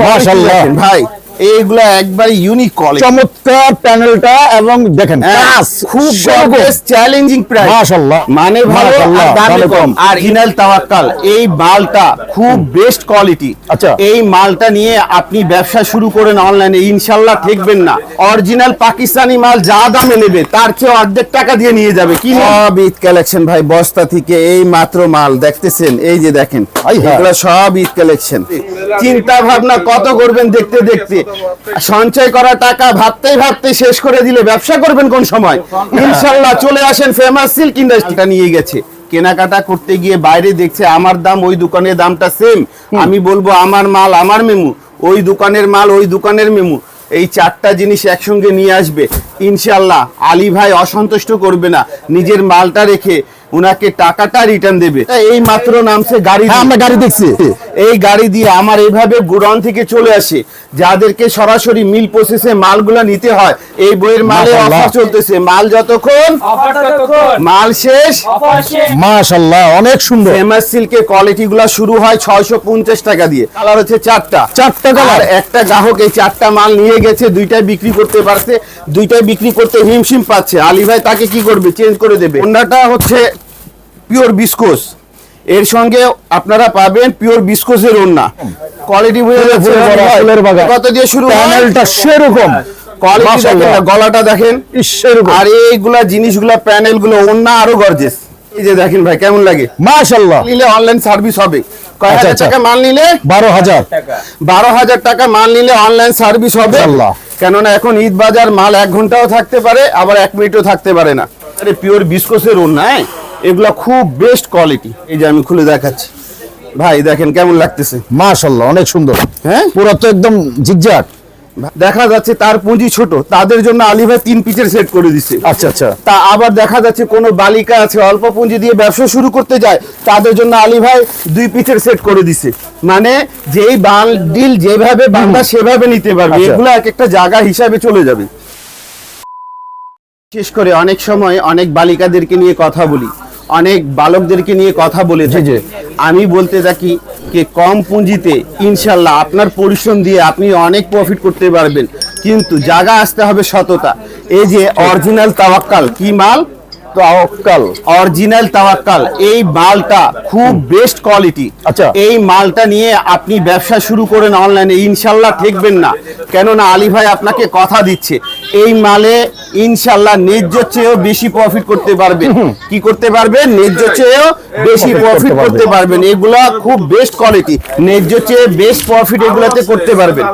মাশাআল্লাহ। ভাই এইগুলা একবার ইউনিক কোয়ালিটি চমৎকার প্যানেলটা এবং দেখেন কাজ খুব। চ্যালেঞ্জিং প্রাইস মাশাআল্লাহ। মানে ভালো আর দামে কম। আর তাওয়াক্কাল এই মালটা খুব বেস্ট কোয়ালিটি আচ্ছা। এই মালটা নিয়ে আপনি ব্যবসা শুরু করেন অনলাইনে ইনশাল্লাহ ঠেকবেন না অরিজিনাল পাকিস্তানি মাল যা দামে নেবে তার চেয়ে অর্ধেক টাকা দিয়ে নিয়ে যাবে কি সব ঈদ কালেকশন ভাই বস্তা থেকে এই মাত্র মাল দেখতেছেন এই যে দেখেন হ্যাঁ। এগুলো সব ঈদ কালেকশন চিন্তা ভাবনা কত করবেন দেখতে দেখতে সঞ্চয় করা টাকা ভাবতেই ভাবতে শেষ করে দিলে। ব্যবসা করবেন কোন সময়? ইনশাল্লাহ চলে আসেন ফেমাস সিল্ক ইন্ডাস্ট্রিটা নিয়ে গেছে। কেনাকাটা করতে গিয়ে বাইরে দেখছে আমার দাম ওই দোকানের দামটা সেম আমি বলব আমার মাল আমার মেমু ওই দোকানের মাল ওই দোকানের মেমু। এই চারটা জিনিস একসঙ্গে নিয়ে আসবে। ইনশাল্লাহ আলী ভাই অসন্তুষ্ট করবে না। নিজের মালটা রেখে উনাকে টাকাটা রিটার্ন দেবে। এই মাত্র নামছে গাড়ি হ্যাঁ আমরা গাড়ি দেখছি। এই গাড়ি দিয়ে আমার এইভাবে গুডাউন থেকে চলে আসে। যাদেরকে সরাসরি মিল প্রসেসে মালগুলা নিতে হয় এই বইয়ের মালে অফার চলতেছে। মাল যতক্ষণ মাল শেষ। মাশাআল্লাহ অনেক সুন্দর। ফেমাস সিল্কের কোয়ালিটি গুলা শুরু হয় ছয়শো পঞ্চাশ টাকা দিয়ে। কালার হচ্ছে চারটা। চারটা? আর একটা গ্রাহক এই চারটা মাল নিয়ে গেছে দুইটাই বিক্রি করতে পারছে দুইটাই বিক্রি করতে হিমশিম পাচ্ছে। আলী ভাই তাকে কি করবে? চেঞ্জ করে দেবে। অন্যটা হচ্ছে পিওর বিস্কোস এর সঙ্গে আপনারা পাবেন পিওর বিস্কোসের ওন্না কোয়ালিটি বুঝে যাচ্ছে কত দিয়ে শুরু? প্যানেলটা সেরকম। গলাটা দেখেন। আর এইগুলা জিনিসগুলা প্যানেলগুলো অন্য আরও গর্জেস এই যে দেখেন ভাই কেমন লাগে? মাশাআল্লাহ। নিলে অনলাইন সার্ভিস হবে। কয় আচ্ছা, হাজার আচ্ছা। টাকা মাল নিলে? বারো হাজার। বারো হাজার টাকা মাল নিলে অনলাইন সার্ভিস হবে। আল্লাহ। কেননা এখন ঈদ বাজার মাল এক ঘন্টাও থাকতে পারে আবার এক মিনিটও থাকতে পারে না। আরে পিওর বিস্কোসের ওড়না হ্যাঁ? এগুলা খুব বেস্ট কোয়ালিটি এই যে আমি খুলে দেখাচ্ছি। ভাই দেখেন কেমন লাগতেছে। মাশাআল্লাহ অনেক সুন্দর। হ্যাঁ? পুরো তো একদম জিগজাগ দেখা যাচ্ছে তার পুঁজি ছোট তাদের জন্য আলী ভাই তিন পিচের সেট করে দিচ্ছে আচ্ছা আচ্ছা। তা আবার দেখা যাচ্ছে কোনো বালিকা আছে অল্প পুঁজি দিয়ে ব্যবসা শুরু করতে যায় তাদের জন্য আলী ভাই দুই পিচের সেট করে দিচ্ছে মানে যেই বান্ডিল যেভাবে বান্দা সেভাবে নিতে পারবে আচ্ছা। এগুলো এক একটা জায়গা হিসাবে চলে যাবে। বিশেষ করে অনেক সময় অনেক বালিকাদেরকে নিয়ে কথা বলি। অনেক বালকদেরকে নিয়ে কথা বলে যে আমি বলতে থাকি যে কম পুঁজিতে ইনশাল্লাহ আপনার পরিশ্রম দিয়ে আপনি অনেক প্রফিট করতে পারবেন। কিন্তু জায়গা আসতে হবে সততা। এই যে অরিজিনাল তাওয়াক্কাল কি মাল? তাওয়াক্কাল। অরিজিনাল তাওয়াক্কাল। এই মালটা খুব বেস্ট কোয়ালিটি আচ্ছা। এই মালটা নিয়ে আপনি ব্যবসা শুরু করেন অনলাইনে ইনশাল্লাহ ঠেকবেন না। কেননা আলী ভাই আপনাকে কথা দিচ্ছে। এই মালে ইনশাল্লাহ ন্যায্য চেয়েও বেশি প্রফিট করতে পারবেন কি করতে পারবেন ন্যায্য চেয়েও বেশি প্রফিট করতে পারবেন। এগুলা খুব বেস্ট কোয়ালিটি ন্যায্য চেয়ে বেস্ট প্রফিট এগুলাতে করতে পারবেন।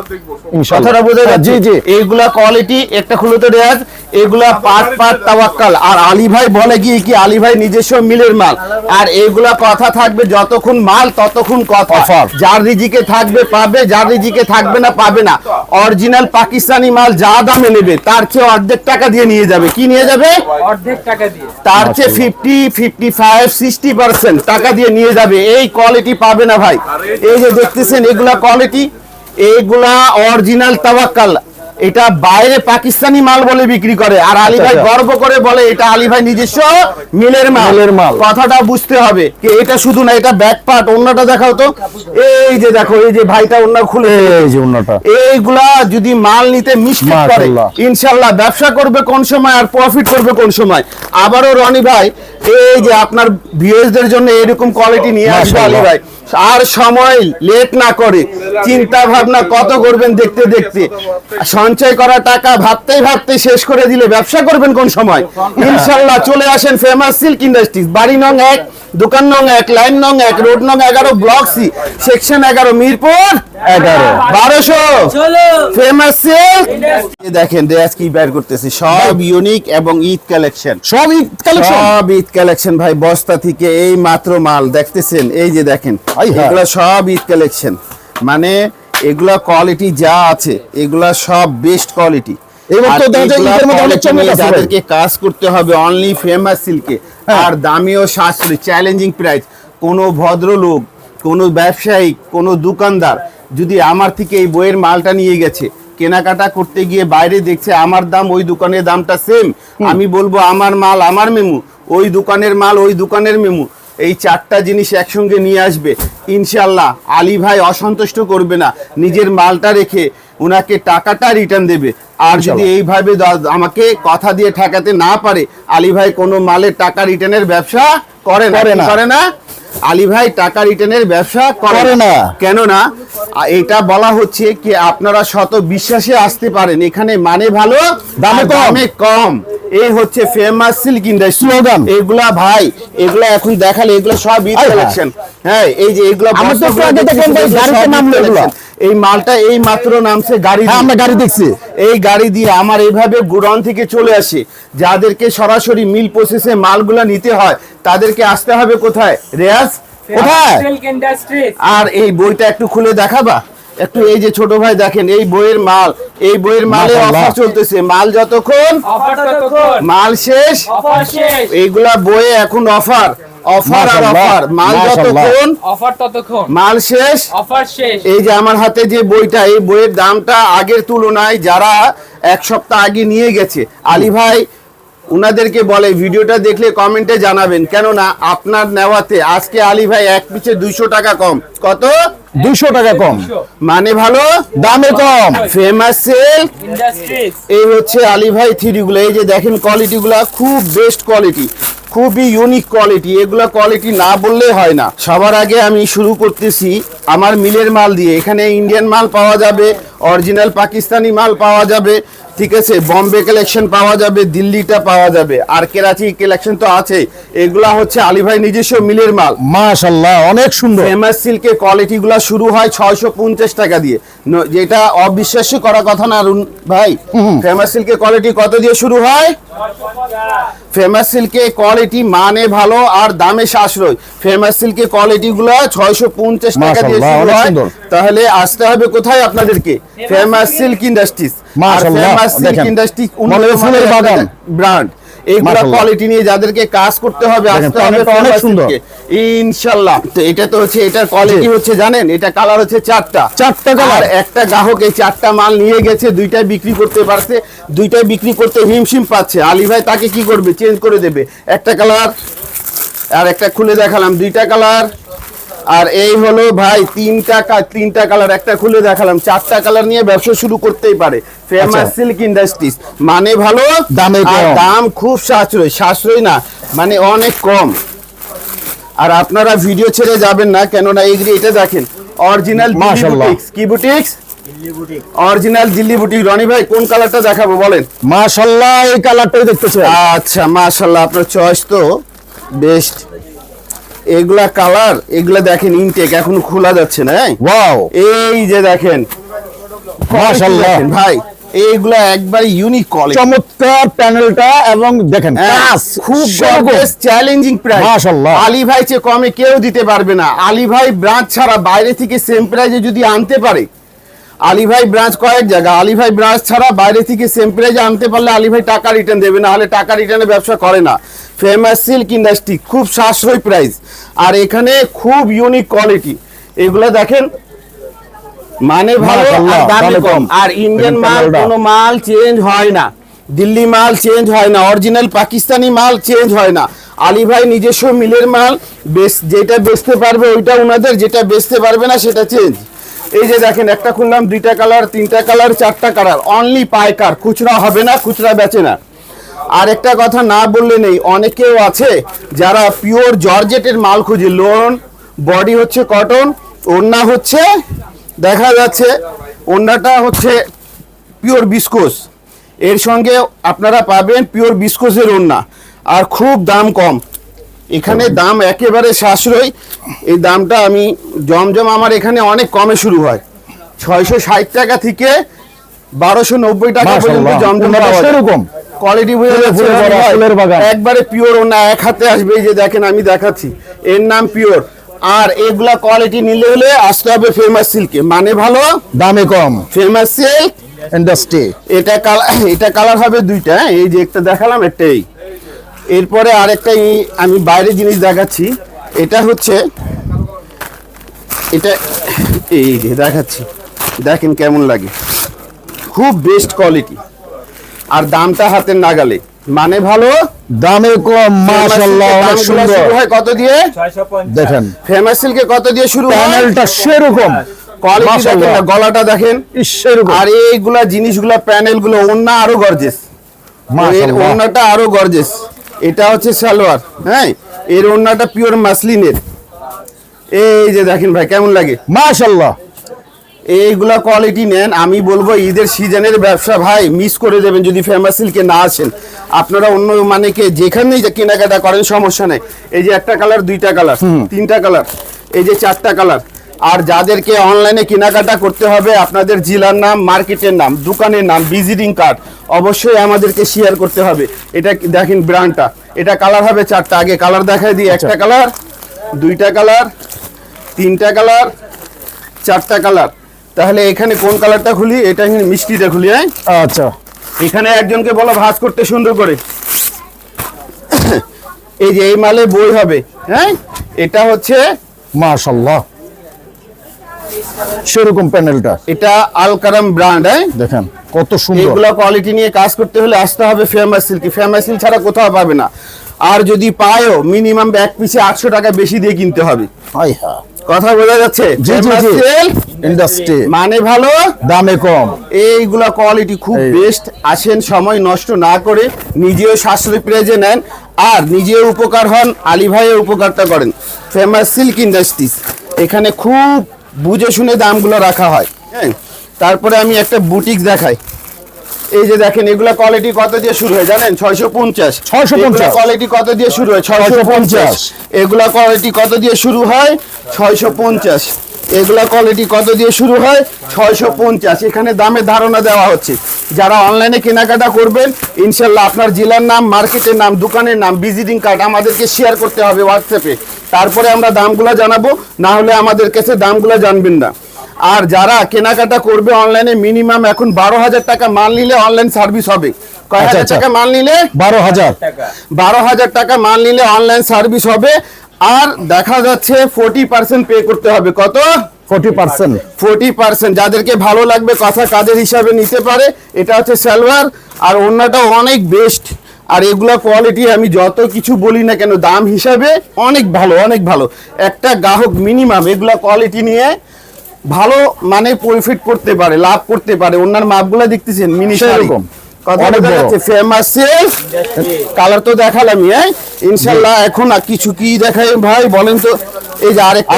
কথাটা বোঝা হ্যাঁ, যাচ্ছে? জি, জি। এইগুলা কোয়ালিটি একটা খুলতে রেয়াজ এগুলা পাট পাট তাওয়াক্কাল। আর আলী ভাই বলে কি কি আলী ভাই নিজস্ব মিলের মাল। আর এইগুলা কথা থাকবে যতক্ষণ মাল ততক্ষণ কথা। যার রিজিকে থাকবে পাবে। যার রিজিকে থাকবে না পাবে না। অরিজিনাল পাকিস্তানি মাল যা দামে নেবে তার চেয়ে অর্ধেক টাকা দিয়ে নিয়ে যাবে। কি নিয়ে যাবে? অর্ধেক টাকা দিয়ে। তার চেয়ে fifty fifty five sixty percent টাকা দিয়ে নিয়ে যাবে। এই কোয়ালিটি পাবে না ভাই। এই যে দেখতেছেন এগুলা কোয়ালিটি এইগুলা অরিজিনাল তাওয়াক্কাল। এটা বাইরে পাকিস্তানি মাল বলে বিক্রি করে। আর আলী ভাই আচ্ছা। গর্ব করে বলে এটা আলী ভাই নিজস্ব মিলের মাল। মিলের মাল। কথাটা বুঝতে হবে এটা শুধু না এটা ব্যাক পার্ট অন্যটা দেখাও তো। এই যে দেখো এই যে ভাইটা অন্য খুলে এই যে অন্যটা। এইগুলা যদি মাল নিতে মিস্টেক করে। ইনশাল্লাহ ব্যবসা করবে কোন সময় আর প্রফিট করবে কোন সময়? আবারও রনি ভাই এই যে আপনার ভিউয়ার্সদের জন্য এরকম কোয়ালিটি নিয়ে আসবে আলী ভাই। আর সময় লেট না করে চিন্তা ভাবনা কত করবেন দেখতে দেখতে। সঞ্চয় করা টাকা ভাবতেই ভাবতে শেষ করে দিলে ব্যবসা করবেন কোন সময়? ইনশাল্লাহ চলে আসেন ফেমাস সিল্ক ইন্ডাস্ট্রিজ বাড়ি নং এক দোকান নং এক লাইন নং এক রোড নং এগারো ব্লক সি সেকশন এগারো মিরপুর এগারো। বারোশো। চলো। ফেমাস সিল্ক দেখেন রেয়াজ কি বের করতেছে? সব ইউনিক এবং ঈদ কালেকশন সব ঈদ কালেকশন সব ঈদ কালেকশন ভাই বস্তা থেকে এই মাত্র মাল। দেখতেছেন? এই যে দেখেন হ্যাঁ। সব ঈদ কালেকশন মানে এগুলা কোয়ালিটি যা আছে এগুলা সব বেস্ট কোয়ালিটি। যাদেরকে কাজ করতে হবে অনলি ফেমাস সিল্কে। আর দামিও সাশ্রয়ী চ্যালেঞ্জিং প্রাইস কোনো ভদ্রলোক কোনো ব্যবসায়ী কোনো দোকানদার যদি আমার থেকে এই বইয়ের মালটা নিয়ে গেছে কেনাকাটা করতে গিয়ে বাইরে দেখছে আমার দাম ওই দোকানের দামটা সেম আমি বলব আমার মাল আমার মেমু ওই দোকানের মাল ওই দোকানের মেমু। এই চারটা জিনিস একসঙ্গে নিয়ে আসবে। ইনশাল্লাহ আলী ভাই অসন্তুষ্ট করবে না। নিজের মালটা রেখে ওনাকে টাকাটা রিটার্ন দেবে। আর যদি এইভাবে আমাকে কথা দিয়ে ঠেকাতে না পারে আলী ভাই কোনো মালের টাকা রিটার্নের ব্যবসা করে না। করে না। আলী ভাই টাকা রিটার্নের ব্যবসা করে না। কেননা না এটা বলা হচ্ছে কি আপনারা শত বিশ্বাসে আসতে পারেন। এখানে মানে ভালো দামে কম। এই হচ্ছে ফেমাস সিল্ক ইন্ডাস্ট্রি স্লোগান এগুলা ভাই এগুলা এখন দেখালে এগুলা সব ঈদ কালেকশন হ্যাঁ এই যে এগুলা আমি তো আগে দেখেন ভাই, গাড়িতে নামলো এগুলা। এই মালটা এই মাত্র নামছে গাড়ি হ্যাঁ আমরা গাড়ি দেখছি। এই গাড়ি দিয়ে আমার এইভাবে গুডাউন থেকে চলে আসে। যাদেরকে সরাসরি মিল প্রসেসে মালগুলো নিতে হয় তাদেরকে আসতে হবে কোথায়? রেয়াজ? কোথায়? আর এই বইটা একটু খুলে দেখাবা? একটু এই যে ছোট ভাই দেখেন এই বইয়ের মাল এই বইয়ের মালে। অফার চলতেছে। মাল যতক্ষণ মাল শেষ অফার শেষ। এইগুলা বইয়ে এখন অফার অফার আর অফার মাল যতক্ষণ অফার ততক্ষণ। মাল শেষ। অফার শেষ। এই যে আমার হাতে যে বইটা এই বইয়ের দামটা আগের তুলনায় যারা এক সপ্তাহ আগে নিয়ে গেছে আলী ভাই উনাদেরকে বলে ভিডিওটা দেখলে কমেন্টে জানাবেন। কেননা আপনার নেওয়াতে আজকে আলী ভাই এক পিছে দুইশো টাকা কম। কত? দুইশো টাকা কম। মানে ভালো? দামে কম। ফেমাস সেল এই হচ্ছে আলী ভাই থ্রিগুলো এই যে দেখেন কোয়ালিটিগুলো খুব বেস্ট কোয়ালিটি খুবই ইউনিক কোয়ালিটি এগুলো কোয়ালিটি না বললে হয় না। সবার আগে আমি শুরু করতেছি আমার মিলের মাল দিয়ে। এখানে ইন্ডিয়ান মাল পাওয়া যাবে অরিজিনাল পাকিস্তানি মাল পাওয়া যাবে, ঠিক আছে? বম্বে কালেকশন পাওয়া যাবে, দিল্লিটা পাওয়া যাবে। আর কেরাচি কালেকশন তো আছে এগুলা হচ্ছে আলী ভাই নিজস্ব মিলের মাল। মাশাল্লাহ অনেক সুন্দর। ফেমাস সিল্কের কোয়ালিটিগুলো শুরু হয় ছয়শো পঞ্চাশ টাকা দিয়ে। যেটা অবিশ্বাস্য করা কথা না অরুণ ভাই। ফেমাস সিল্কের কোয়ালিটি কত দিয়ে শুরু হয়? ফেমাস সিল্কের কোয়ালিটি মানে ভালো আর দামে সাশ্রয়। ফেমাস সিল্কের কোয়ালিটিগুলো ছয়শো পঞ্চাশ টাকা দিয়ে শুরু হয়। তাহলে আসতে হবে কোথায় আপনাদেরকে? Famous silk industries famous silk. Industry বাগান। ব্র্যান্ড এইগুলা। কোয়ালিটি নিয়ে যাদেরকে কাজ করতে হবে আসতে হবে অনেক সুন্দর। ইনশাআল্লাহ। তো এটা তো হচ্ছে এটার কোয়ালিটি হচ্ছে জানেন এটা কালার হচ্ছে চারটা। চারটা কালার একটা গ্রাহক এই চারটা মাল নিয়ে গেছে দুইটাই বিক্রি করতে পারছে দুইটাই বিক্রি করতে হিমশিম পাচ্ছে। আলী ভাই তাকে কি করবে? চেঞ্জ করে দেবে। একটা কালার আর একটা খুলে দেখালাম দুইটা কালার আর এই হলো ভাই তিনটা তিনটা কালার একটা খুলে দেখালাম চারটা কালার নিয়ে ব্যবসা শুরু করতেই পারে। ফেমাস। সিল্ক ইন্ডাস্ট্রিজ মানে ভালো দামে দাম খুব সাশ্রয় সাশ্রয় না মানে অনেক কম। আর আপনারা ভিডিও ছেড়ে যাবেন না কেননা এইগুলি এটা দেখেন অরিজিনাল। কি বুটিক্স অরিজিনাল দিল্লি রনি ভাই কোন কালারটা দেখাবো বলেন? মাশাল্লাহ এই কালারটাই দেখতেছে। আচ্ছা মাশাআল্লাহ আপনার চয়েস তো বেস্ট এগুলা কালার এগুলা দেখেন ইনটেক এখন খোলা যাচ্ছে না হ্যাঁ? ওয়াও এই যে দেখেন মাশাআল্লাহ। ভাই এইগুলা একবার ইউনিক কোয়ালিটি চমৎকার প্যানেলটা এবং দেখেন কাজ খুব সেরকম। চ্যালেঞ্জিং প্রাইস মাশাআল্লাহ। আলী ভাই চেয়ে কমে কেউ দিতে পারবে না আলী ভাই ব্রাঞ্চ ছাড়া বাইরে থেকে সেম প্রাইজে যদি আনতে পারে আলী ভাই ব্রাঞ্চ কয়েক জায়গা। আলী ভাই ব্রাঞ্চ ছাড়া বাইরে থেকে সেম প্রাইজে আনতে পারলে আলী ভাই টাকা রিটার্ন দেবে না হলে টাকা রিটার্নের ব্যবসা করে না। ফেমাস সিল্ক ইন্ডাস্ট্রি খুব সাশ্রয় প্রাইস আর এখানে খুব ইউনিক কোয়ালিটি এগুলো দেখেন মানে ভালো দামে কম। আর ইন্ডিয়ান মাল কোনো মাল চেঞ্জ হয় না। দিল্লি মাল চেঞ্জ হয় না। অরিজিনাল পাকিস্তানি মাল চেঞ্জ হয় না। আলী ভাই নিজস্ব মিলের মাল বেশ যেটা বেচতে পারবে ওইটা ওনাদের যেটা বেচতে পারবে না সেটা চেঞ্জ এই যে দেখেন, একটা খুললাম, দুইটা কালার, তিনটা কালার, চারটা কালার। অনলি পাইকার, খুচরা হবে না, খুচরা বেচে না। আর একটা কথা না বললে নেই, অনেকেও আছে যারা পিওর জর্জেটের মাল খুঁজে। লোন বডি হচ্ছে কটন ওড়না হচ্ছে, দেখা যাচ্ছে, ওড়নাটা হচ্ছে পিওর বিস্কোস এর সঙ্গে আপনারা পাবেন পিওর বিস্কোসের ওড়না। আর খুব দাম কম। এখানে দাম একেবারে সাশ্রয়। এই দামটা আমি জমজম আমার এখানে অনেক কমে শুরু হয়। ছয়শো ষাট টাকা থেকে বারোশো নব্বই টাকা পর্যন্ত জমজম। সেরকম। কোয়ালিটি। একবারে পিওর ওনা এক হাতে আসবে যে দেখেন আমি দেখাচ্ছি। এর নাম পিওর আর এগুলা কোয়ালিটি নিলে হলে আসতে হবে ফেমাস সিল্কে মানে ভালো? দামে কম। ফেমাস সিল্ক ইন্ডাস্ট্রি এটা কালার এটা কালার হবে দুইটা হ্যাঁ? এই যে একটা দেখালাম একটা এই এরপরে আরেকটা আমি বাইরে জিনিস দেখাচ্ছি। এটা হচ্ছে এটা এই দেখাচ্ছি। দেখেন কেমন লাগে। খুব বেস্ট কোয়ালিটি আর দামটা হাতের নাগালে। মানে ভালো? দামে কম মাশাআল্লাহ অনেক সুন্দর। হয় কত দিয়ে? দেখেন। ফেমাস সিল্কে কত দিয়ে শুরু হয়? প্যানেলটা সেরকম। কোয়ালিটি দেখেন না, গলাটা দেখেন। সেরকম। আর এইগুলা জিনিসগুলা প্যানেলগুলো অন্য আরও গর্জেস এর ওড়নাটা আরও গর্জেস এটা হচ্ছে সালোয়ার হ্যাঁ? এর ওড়নাটা পিওর মাসলিনের। এই যে দেখেন ভাই কেমন লাগে? মাশাআল্লাহ। এইগুলা কোয়ালিটি নেন। আমি বলব ঈদের সিজনের ব্যবসা ভাই মিস করে দেবেন যদি ফেমাস সিল্কে না আসেন। আপনারা অন্য মানে কে যেখানেই যে কেনাকাটা করেন সমস্যা নেই। এই যে একটা কালার দুইটা কালার তিনটা কালার এই যে চারটা কালার আর যাদেরকে অনলাইনে কেনাকাটা করতে হবে আপনাদের জেলার নাম মার্কেটের নাম দোকানের নাম ভিজিটিং কার্ড অবশ্যই আমাদেরকে শেয়ার করতে হবে। এটা দেখেন ব্র্যান্ডটা এটা কালার হবে চারটা আগে কালার দেখাই দিই একটা কালার দুইটা কালার তিনটা কালার চারটা কালার তাহলে এখানে কোন কালারটা খুলি? এটা এখানে মিষ্টিটা খুলি হ্যাঁ? আচ্ছা। এখানে একজনকে বলো ভাঁজ করতে সুন্দর করে। এই যে এই মালে বই হবে হ্যাঁ? এটা হচ্ছে মাশাআল্লাহ সেরকম প্যানেলটা। এটা আলকারাম ব্র্যান্ড হ্যাঁ? দেখেন কত সুন্দর। এইগুলা কোয়ালিটি নিয়ে কাজ করতে হলে আসতে হবে ফেমাস সিল্কি ফেমাস সিল্ক ছাড়া কোথাও পাবে না। আর যদি পায়ও মিনিমাম এক পিছে আটশো টাকা বেশি দিয়ে কিনতে হবে। হাই হ্যাঁ কথা বোঝা যাচ্ছে? জি জি জি। ইন্ডাস্ট্রি মানে ভালো? দামে কম। এইগুলা কোয়ালিটি খুব বেস্ট আসেন সময় নষ্ট না করে নিজেও সাশ্রয়ী প্রেজে নেন। আর নিজেও উপকার হন আলী ভাইয়ের উপকারটা করেন। ফেমাস সিল্ক ইন্ডাস্ট্রিজ এখানে খুব বুঝে শুনে দামগুলো রাখা হয় হ্যাঁ? তারপরে আমি একটা বুটিক দেখাই। এই যে দেখেন এগুলা কোয়ালিটি কত দিয়ে শুরু হয় জানেন? ছয়শো পঞ্চাশ। 650 কোয়ালিটি কত দিয়ে শুরু হয়? ছয়শো পঞ্চাশ। 650 এগুলা কোয়ালিটি কত দিয়ে শুরু হয়? ছয়শো পঞ্চাশ। এগুলা কোয়ালিটি কত দিয়ে শুরু হয়? ছয়শো পঞ্চাশ। এখানে দামে ধারণা দেওয়া হচ্ছে। যারা অনলাইনে কেনাকাটা করবেন ইনশাল্লাহ আপনার জেলার নাম মার্কেটের নাম দোকানের নাম ভিজিটিং কার্ড আমাদেরকে শেয়ার করতে হবে হোয়াটসঅ্যাপে তারপরে আমরা দামগুলো জানাব না হলে আমাদের কাছে দামগুলো জানবেন না। আর যারা কেনাকাটা করবে অনলাইনে মিনিমাম এখন বারো হাজার টাকা মাল নিলে অনলাইন সার্ভিস হবে। কয় আচ্ছা, হাজার আচ্ছা। টাকা মাল নিলে? বারো হাজার। বারো হাজার টাকা মাল নিলে অনলাইন সার্ভিস হবে। আর দেখা যাচ্ছে ফোর্টি পার্সেন্ট পে করতে হবে। কত? ফোর্টি পার্সেন্ট ফোর্টি পার্সেন্ট যাদেরকে ভালো লাগবে কথা কাজের হিসাবে নিতে পারে এটা হচ্ছে সালোয়ার আর অন্যটা অনেক বেস্ট আর এগুলা কোয়ালিটি আমি যত কিছু বলি না কেন দাম হিসাবে অনেক ভালো অনেক ভালো। একটা গ্রাহক মিনিমাম এগুলা কোয়ালিটি নিয়ে ভালো মানে প্রফিট করতে পারে লাভ করতে পারে। অন্যান্য মাপগুলা দেখতেছেন? মিনি সেরকম। বড়। কালার তো দেখালামই হ্যাঁ? ইনশাল্লাহ এখন আর কিছু কি দেখাই? ভাই বলেন তো এই যে আরেকটা।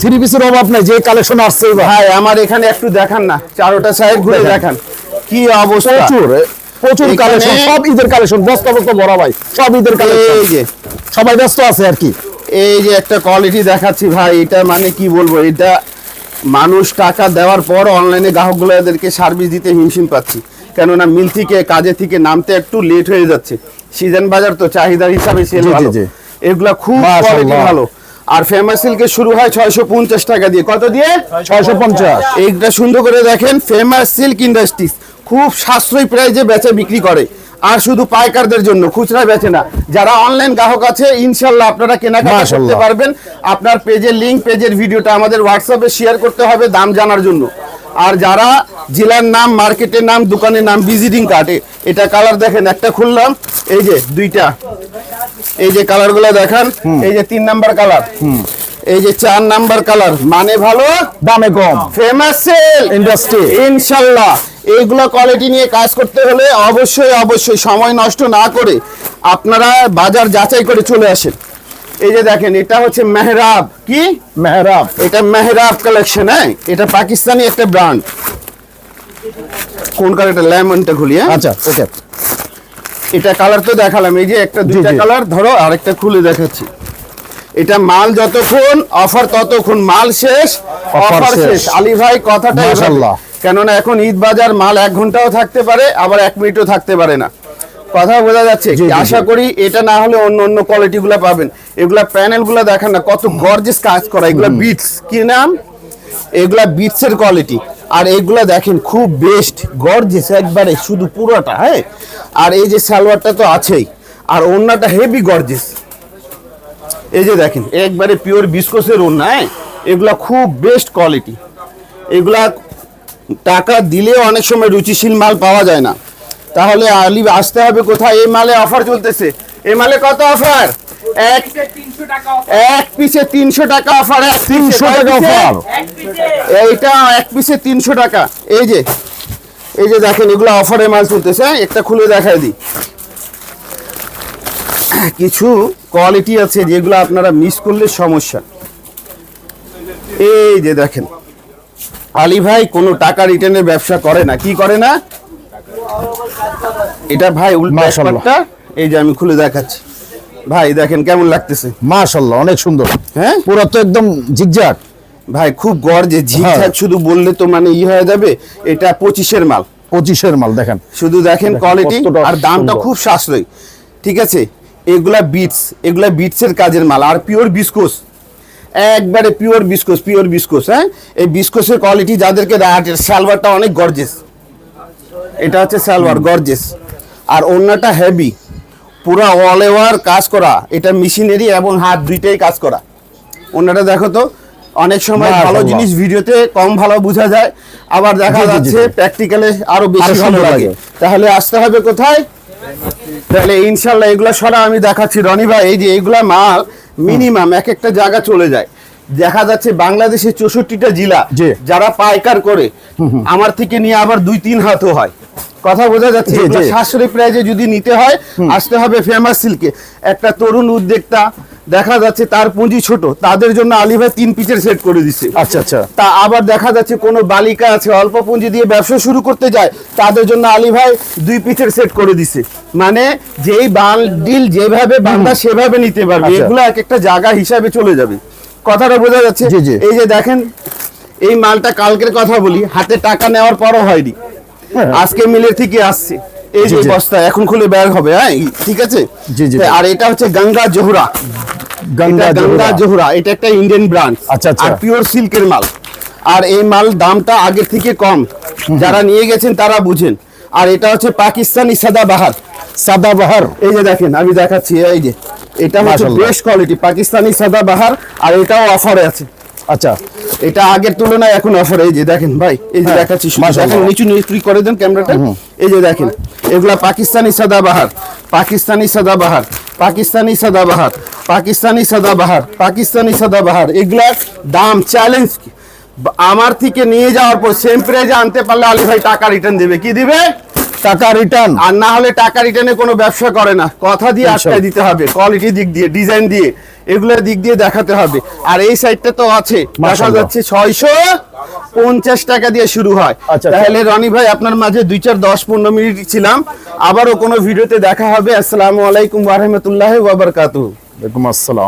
থ্রি পিসের অভাব নাই যে কালেকশন আসছে ভাই আমার এখানে একটু দেখান না চারোটা সাইড ঘুরে দেখান। কি অবস্থা? প্রচুর প্রচুর কালেকশন সব ঈদের কালেকশন বস্তা বস্তা ভরা ভাই সব ঈদের কালেকশন এই যে। সবাই ব্যস্ত আছে আর কি। এই যে একটা কোয়ালিটি দেখাচ্ছি ভাই এটা মানে কি বলব এটা মানুষ টাকা দেওয়ার পর অনলাইনে গ্রাহকগুলো এদেরকে সার্ভিস দিতে হিমশিম পাচ্ছি। কেননা মিল থেকে কাজে থেকে নামতে একটু লেট হয়ে যাচ্ছে। সিজন বাজার তো চাহিদার হিসাবে সেল ভালো। এগুলা খুব কোয়ালিটি ভালো। আর ফেমাস সিল্কের শুরু হয় ছয়শো পঞ্চাশ টাকা দিয়ে। কত দিয়ে? ছয়শো পঞ্চাশ। এইটা সুন্দর করে দেখেন ফেমাস সিল্ক ইন্ডাস্ট্রিজ খুব সাশ্রয়ী প্রাইজে বেচে বিক্রি করে। আর শুধু পাইকারদের জন্য খুচরা বেচে না। যারা অনলাইন গ্রাহক আছে ইনশাল্লাহ আপনারা কেনাকাটা করতে পারবেন। আপনার পেজের লিংক পেজের ভিডিওটা আমাদের হোয়াটসঅ্যাপে শেয়ার করতে হবে দাম জানার জন্য। আর যারা জেলার নাম মার্কেটের নাম দোকানের নাম ভিজিটিং কার্ডে এটা কালার দেখেন একটা খুললাম এই যে দুইটা। এই যে কালারগুলো দেখান এই যে তিন নাম্বার কালার এই যে চার নাম্বার কালার মানে ভালো? দামে কম। ফেমাস সেল ইন্ডাস্ট্রি ইনশাল্লাহ। এইগুলো কোয়ালিটি নিয়ে কাজ করতে হলে অবশ্যই অবশ্যই সময় নষ্ট না করে আপনারা বাজার যাচাই করে চলে আসেন। এই যে দেখেন এটা হচ্ছে মেহরাব। কি? মেহরাব। এটা মেহরাব কালেকশন হ্যাঁ? এটা পাকিস্তানি একটা ব্র্যান্ড কোন কালারটা লেমনটা খুলি হ্যাঁ? আচ্ছা ওকে। এটা কালার তো দেখালাম। এই যে একটা দুইটা কালার ধরো আরেকটা খুলে দেখাচ্ছি। এটা মাল যতক্ষণ অফার ততক্ষণ মাল শেষ অফার শেষ। আলী ভাই কথাটা এভাবে। মাশাআল্লাহ। কেননা এখন ঈদ বাজার মাল এক ঘন্টাও থাকতে পারে আবার এক মিনিটও থাকতে পারে না। কথা বোঝা যাচ্ছে? আশা করি এটা না হলে অন্য অন্য কোয়ালিটি গুলা পাবেন। এগুলা প্যানেলগুলা দেখেন না কত গর্জেস কাজ করা এগুলা বিটস কি নাম? এগুলা বিটস এর কোয়ালিটি আর এগুলা দেখেন খুব বেস্ট গর্জেস একবারে শুধু পুরোটা হ্যাঁ? আর এই যে সালোয়ারটা তো আছেই আর ওড়নাটা হেভি গর্জেস এই যে দেখেন একবারে পিওর বিস্কোসের ওড়না হ্যাঁ? এগুলা খুব বেস্ট কোয়ালিটি এগুলা টাকা দিলেও অনেক সময় রুচিশীল মাল পাওয়া যায় না। তাহলে আলি আসতে হবে কোথায়? এই মালে অফার চলতেছে। এই মালে কত অফার এক পিসে তিনশো টাকা অফার তিনশো টাকা অফার এইটা এক পিসে তিনশো টাকা। এই যে এই যে দেখেন এগুলো অফারে মাল চলতেছে হ্যাঁ? একটা খুলে দেখাই দিই। কিছু কোয়ালিটি আছে যেগুলো আপনারা মিস করলে সমস্যা। এই যে দেখেন আলী ভাই কোনো টাকা রিটার্নের ব্যবসা করে না। কি করে না? এটা ভাই উল্টা এই যে আমি খুলে দেখাচ্ছি। ভাই দেখেন কেমন লাগতেছে। মাশাল্লাহ অনেক সুন্দর। হ্যাঁ? পুরো তো একদম জিগজাগ ভাই খুব গর্জে ঝিকঝাক হ্যাঁ। শুধু বললে তো মানে ই হয়ে যাবে এটা পঁচিশের মাল। পঁচিশের মাল দেখেন। শুধু দেখেন কোয়ালিটি আর দামটা খুব সাশ্রয়ী। ঠিক আছে? এগুলা বিটস এগুলা বিটসের কাজের মাল আর পিওর বিস্কুস একবারে পিওর বিস্কুস পিওর বিস্কুস হ্যাঁ? এই বিস্কুসের কোয়ালিটি যাদেরকে দেয় সালভারটা অনেক গর্জেস এটা হচ্ছে সালভার গর্জেস আর অন্যটা হেভি পুরো অল ওভার কাজ করা। এটা মেশিনারি এবং হাত দুইটাই কাজ করা। অন্যটা দেখো তো অনেক সময় ভালো জিনিস ভিডিওতে কম ভালো বোঝা যায় আবার দেখা যাচ্ছে প্র্যাকটিক্যালে আরও বেশি ভালো লাগে। তাহলে আসতে হবে কোথায়? তাহলে ইনশাল্লাহ এগুলো সরা আমি দেখাচ্ছি। রনি ভাই এই যে এগুলা মাল মিনিমাম এক একটা জায়গা চলে যায়। দেখা যাচ্ছে বাংলাদেশের চৌষট্টিটা জেলা। যারা পাইকার করে। আমার থেকে নিয়ে আবার দুই তিন হাতও হয়। কথা বোঝা যাচ্ছে। সাশ্রয়ী প্রাইজে যদি নিতে হয় আসতে হবে ফেমাস সিল্কে একটা তরুণ উদ্যোক্তা দেখা যাচ্ছে তার পুঁজি ছোট তাদের জন্য আলী ভাই তিন পিচের সেট করে দিচ্ছে আচ্ছা আচ্ছা তা আবার দেখা যাচ্ছে কোনো বালিকা আছে অল্প পুঁজি দিয়ে ব্যবসা শুরু করতে যায় তাদের জন্য আলী ভাই দুই পিচের সেট করে দিছে মানে যেই বাল ডিল যেভাবে বান্দা সেভাবে নিতে পারবে আচ্ছা। এগুলো এক একটা জায়গা হিসাবে চলে যাবে কথাটা বোঝা যাচ্ছে। এই যে দেখেন এই মালটা কালকের কথা বলি হাতে টাকা নেওয়ার পরও হয়নি হ্যাঁ। আজকে মিলের থেকে আসছে। এই যে। বস্তা এখন খুলে বের হবে হ্যাঁ? ঠিক আছে? জি, জি, জি। আর এটা হচ্ছে গঙ্গা জহুরা। গঙ্গা গঙ্গা জহুরা। এটা একটা ইন্ডিয়ান আচ্ছা, আচ্ছা। আর পিওর সিল্কের মাল। আর এই মাল দামটা আগের থেকে কম। যারা নিয়ে গেছেন তারা বুঝেন। আর এটা হচ্ছে পাকিস্তানি সাদাবাহার। সাদাবাহার। এই যে দেখেন আমি দেখাচ্ছি এই যে। এটা হচ্ছে বেস্ট কোয়ালিটি পাকিস্তানি সাদাবাহার। আর এটাও অফারে আছে। আচ্ছা। এটা আগের তুলনায় এখন অফার এই যে দেখেন ভাই এই যে হ্যাঁ, দেখাচ্ছি দেখেন নিচু নিচু করে দেন ক্যামেরাটা এই যে দেখেন এগুলা পাকিস্তানি সাদাবাহার পাকিস্তানি সাদাবাহার পাকিস্তানি সাদাবাহার পাকিস্তানি সাদাবাহার পাকিস্তানি সাদাবাহার এগুলার দাম চ্যালেঞ্জ আমার থেকে নিয়ে যাওয়ার পর সেম প্রাইজে আনতে পারলে আলী ভাই টাকা রিটার্ন দেবে। কি দিবে? টাকা রিটার্ন আর না হলে টাকা রিটার্নে কোনো ব্যবসা করে না। কথা দিয়ে আটকায় দিতে হবে কোয়ালিটি দিক দিয়ে ডিজাইন দিয়ে এগুলোর দিক দিয়ে দেখাতে হবে। আর এই সাইডটা তো আছে দেখা যাচ্ছে ছয়শো পঞ্চাশ টাকা দিয়ে শুরু হয়। আচ্ছা, তাহলে রনি ভাই আপনার মাঝে দুই চার দশ পনেরো মিনিট ছিলাম। আবারও কোনো ভিডিওতে দেখা হবে। আসসালামু আলাইকুম ওয়া রাহমাতুল্লাহি ওয়া বারাকাতুহু। আসসালাম।